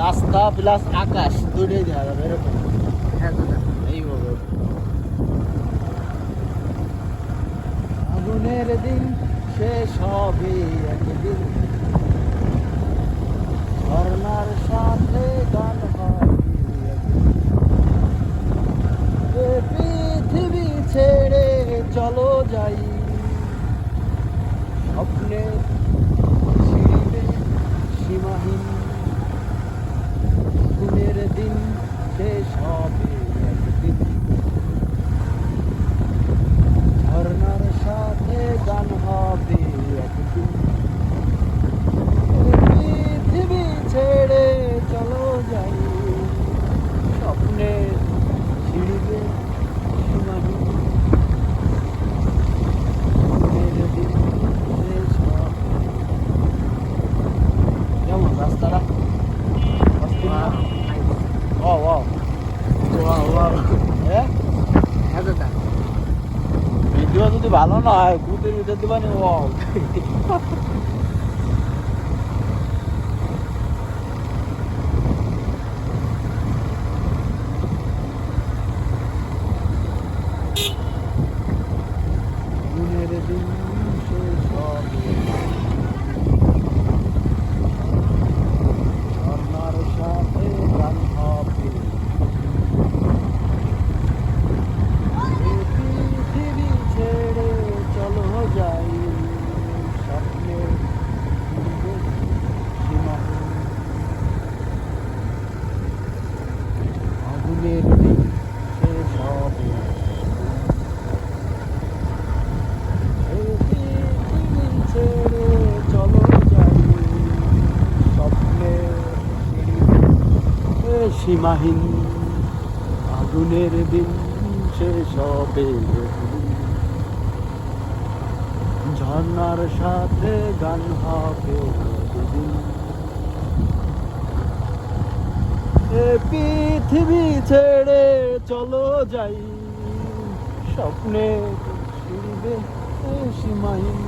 রাস্তা প্লাস আকাশ দুটোই দেখা যাবে এরকম। হ্যাঁ এইভাবে আগুনের দিন শেষ হবে একদিন। ঝর্ণার সাথে গান পৃথিবী ছেড়ে চলো যাই। স্বপ্নে ছিঁড়বে সীমাহীন দিনের দিন শেষ হবে একদিন ঝর্ণার সাথে গান হবে একদিন পৃথিবী ছেড়ে চলো যাই স্বপ্নে ছিড়বে সীমাহীন দিনের দিন শেষ হবে কেমন রাস্তাটা অস্থির না? ও ও ওয়াও ওয়াও হ্যাঁ হ্যাঁ দাদা ভিডিও যদি ভালো না হয় ভূতের ভিতর দিবানি ও দিনের দিন শেষ হবে ঝর্ণার সাথে গান হবে এই পৃথিবী ছেড়ে চলো যাই স্বপ্নে ঘুরবে সীমাহীন। স্বপ্নে সীমাহীন আগুনের দিন শেষ হবে। ঝর্ণার সাথে গান হবে একদিন। এ পৃথিবী ছেড়ে চলো যাই। স্বপ্নে ফিরবে সীমাহীন